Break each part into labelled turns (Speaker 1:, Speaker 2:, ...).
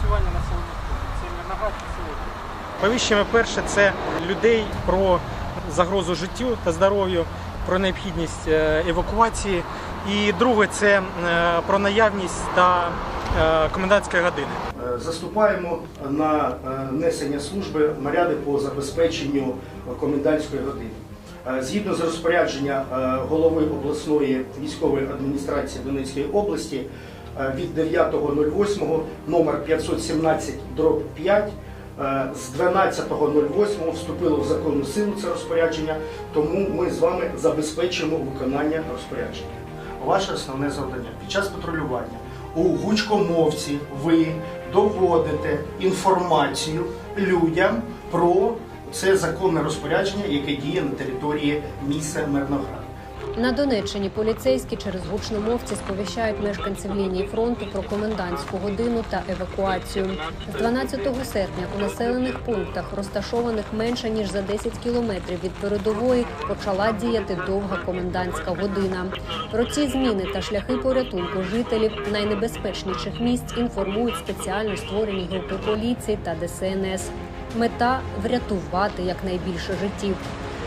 Speaker 1: відпрацювання населених пунктів. Це Мирноград і сьогодні.
Speaker 2: Повіщення перше це людей про загрозу життю та здоров'ю, про необхідність е, евакуації. І друге це е, про наявність та е, комендантської години.
Speaker 3: Заступаємо на несення служби наряди по забезпеченню комендантської години. Згідно з розпорядження голови обласної військової адміністрації Донецької області від 9.08 номер 517 дроб 5 е, з 12.08 вступило в законну силу це розпорядження, тому ми з вами забезпечуємо виконання розпорядження. Ваше основне завдання під час патрулювання у гучкомовці ви доводите інформацію людям про це законне розпорядження, яке діє на території міста Мирноград.
Speaker 4: На Донеччині поліцейські через гучномовці сповіщають мешканців лінії фронту про комендантську годину та евакуацію. З 12 серпня у населених пунктах, розташованих менше ніж за 10 кілометрів від передової, почала діяти довга комендантська година. Про ці зміни та шляхи порятунку жителів найнебезпечніших місць інформують спеціально створені групи поліції та ДСНС. Мета врятувати якнайбільше життів.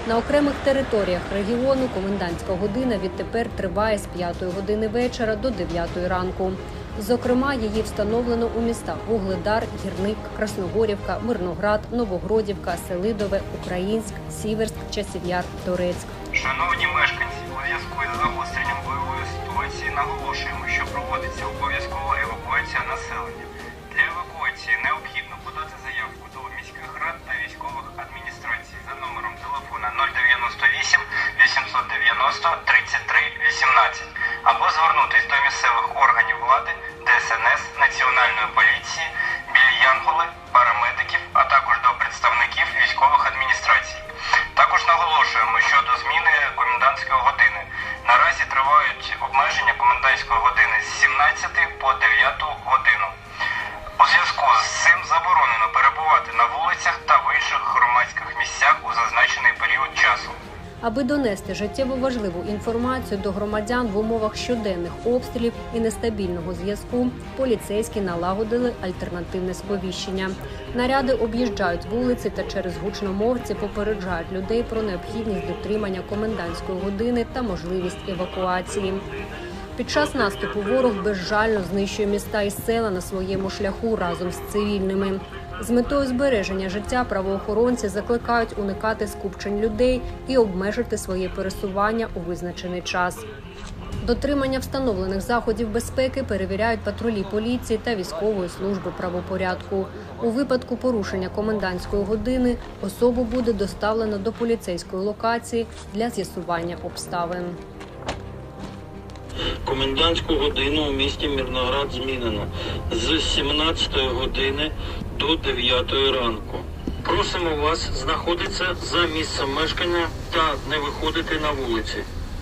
Speaker 4: На окремих територіях регіону комендантська година відтепер триває з 5 години вечора до 9 ранку. Зокрема, її встановлено у містах Вугледар, Гірник, Красногорівка, Мирноград, Новогродівка, Селидове, Українськ, Сіверськ, Часів'яр, Торецьк.
Speaker 5: Шановні мешканці, у зв'язку із загостренням бойової ситуації наголошуємо, що проводиться обов'язкова евакуація населення. Для евакуації необхідно start
Speaker 4: Аби донести життєво важливу інформацію до громадян в умовах щоденних обстрілів і нестабільного зв'язку, поліцейські налагодили альтернативне сповіщення. Наряди об'їжджають вулиці та через гучномовці попереджають людей про необхідність дотримання комендантської години та можливість евакуації. Під час наступу ворог безжально знищує міста і села на своєму шляху разом з цивільними. З метою збереження життя правоохоронці закликають уникати скупчень людей і обмежити своє пересування у визначений час. Дотримання встановлених заходів безпеки перевіряють патрулі поліції та військової служби правопорядку. У випадку порушення комендантської години особу буде доставлено до поліцейської локації для з'ясування обставин.
Speaker 6: Комендантську годину у місті Мірноград змінено з 17 години до 9 ранку. Просимо вас знаходитися за місцем мешкання та не виходити на вулиці.